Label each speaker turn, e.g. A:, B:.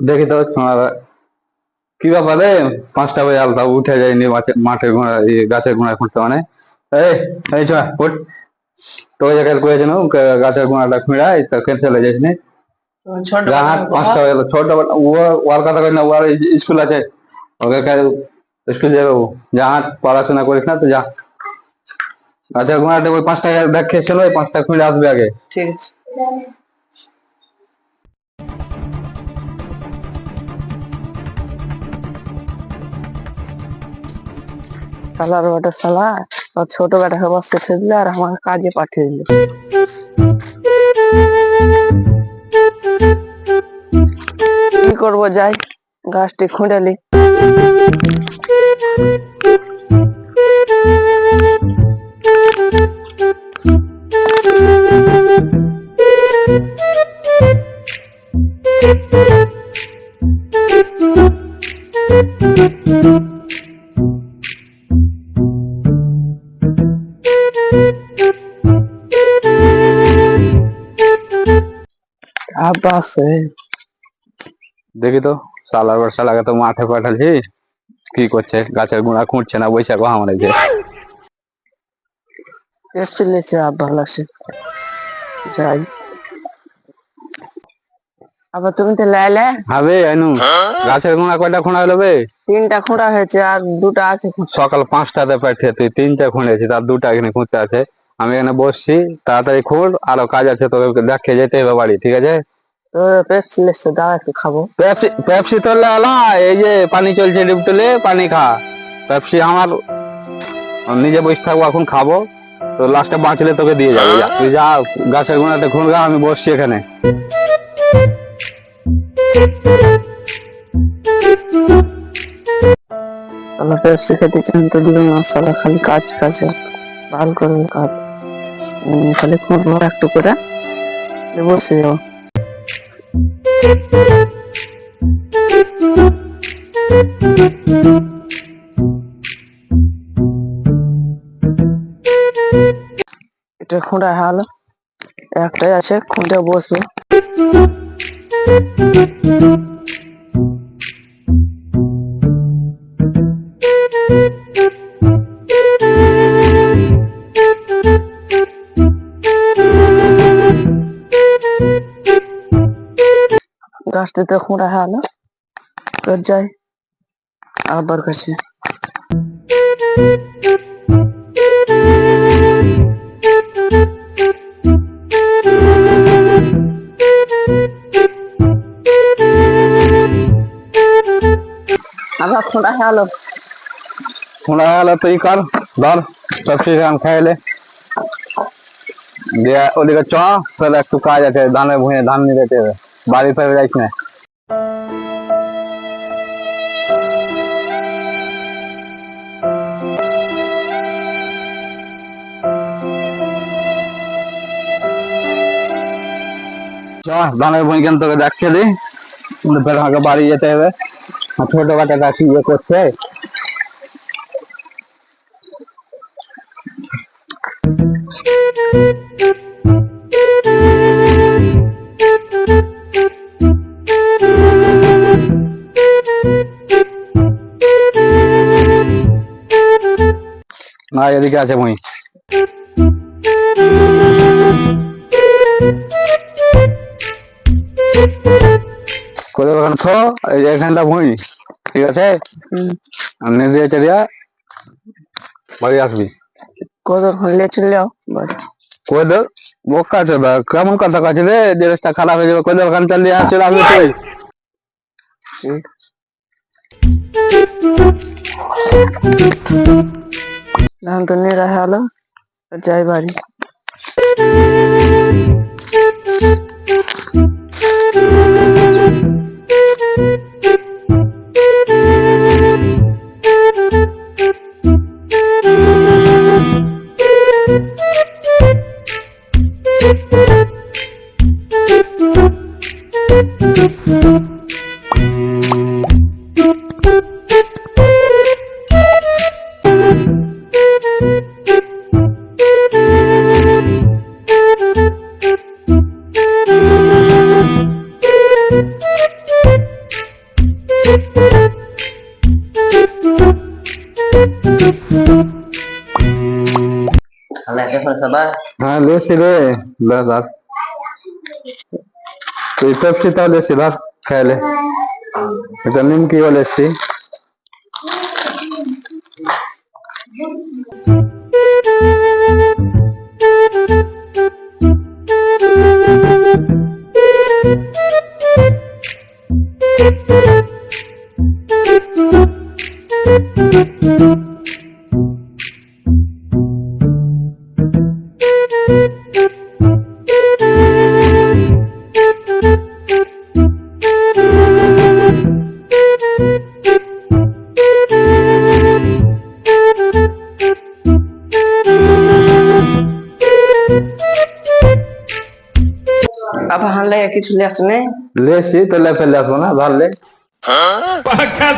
A: দেখি তো কি ব্যাপারে পাঁচটা বাজে আলতা, উঠে যায়নি মাঠে মাঠে ঘোড়া গাছের গোড়ায় খুঁড়তে মানে। এই চল উঠ। তোকে যে কাল করেছিল গাছের গোড়াটা খুঁড়াই তো ক্যান্সেল হয়ে যাস নি
B: ছোট
A: রাহাত পাঁচটা বাজে ছোট ও ওর কথা কই না ওর স্কুল আছে। ওকে স্কুল যাবে। ও যাহাত পড়াশোনা করিস না তো যা। গাছের গোড়াটা ওই পাঁচটা ব্যাগ খেয়েছিল, ওই পাঁচটা খুঁড়ে আসবে আগে।
B: ঠিক আছে। শালার বেটা শালা আর ছোট বেটাকে বসে দিলে আর আমাকে কাজে পাঠিয়ে দিল। কি করব যাই, গাছটি খুঁড়ালি আব্বা আছে।
A: দেখি তো সালার বর্ষা লাগে তো মাঠে পাঠালি। কি করছে? গাছের গুঁড়া খুঁড়ছে না বৈশাখ আমার যে
B: পেপসি লেছে আব্বা লাগছে যাই। আবার তুমি তো লাইলে?
A: হবে আইনু। গাছের গোড়া কয়টা খোঁড়া হলো বে?
B: তিনটা খোঁড়া হয়েছে আর দুটো আছে
A: সকাল পাঁচটাতে পাঠিয়ে তুই তিনটা খুঁড়েছি তার দুটা এখানে খুঁজতে আছে। আমি এখানে বসছি তাড়াতাড়ি খুঁড় আরও কাজ আছে তোকে দেখে যেতে হবে বাড়ি ঠিক আছে?
B: তো পেপসি লেছে দাও একটু খাব।
A: পেপসি পেপসি তোলে আলা এই যে পানি চলছে ডিপটুলে পানি খা। পেপসি আমার নিজে বসে থাকব এখন খাব। তো লাস্টে বাঁচলে তোকে দিয়ে যাব যা। তুই যা গাছের গোড়াতে খুঁড়গা আমি বসছি এখানে।
B: চলো পেপসি খেতে চান তো দিবে না সালা খালি কাজ কাজ, ভালো করে কাজ খালি খুঁড়বো একটু করে বসে যাও। এটা খুঁড়া হালো, একটাই আছে, খুঁড়ে বসবো। গাছটিতে খুঁড়া হালো যাই। আবার কাছে আবার খুঁড়া হালো
A: খোঁড়া গেল তুই কর, ধর পেপসি আমি খাইলে? দিয়ে ওদিকে চ, তাহলে একটু কাজ আছে ধানের ভুঁয়ে ধান নিয়ে যেতে হবে। বাড়ি ফেরে যাইস না। ধানের ভুঁই কেন তোকে দেখছে ফের আমাকে বাড়ি যেতে হবে। ছোট কাটা কাছে ইয়ে করছে? না এদিকে আছে ভুঁই কোথাও ওখানে থো এই যে এখানটা ভুঁই ঠিক আছে? নিয়ে দিয়ে চলিয়া বাড়ি আসবি।
B: কতক্ষণ লেচে যাও বাড়ি।
A: কই দে বোকা আছে বা কেমন কথা কাছে রে? ড্রেসটা খারাপ হয়ে যাবে কই দে ওখানে চল দিয়ে চলে আসবি তুই।
B: ঠিক ধান তো নিয়ে রাখা হলো যাই বাড়ি।
C: এখন সবাই
A: হ্যাঁ লেছি রে লে ধর তুই পেপসি তাও লেছি ধর খাইলে এটা নিমকিও লেছি
B: আবার হানলে কিছু লেস নেই
A: লেসি তো লেফে ফেলে আসব না ধরলে।
D: Paca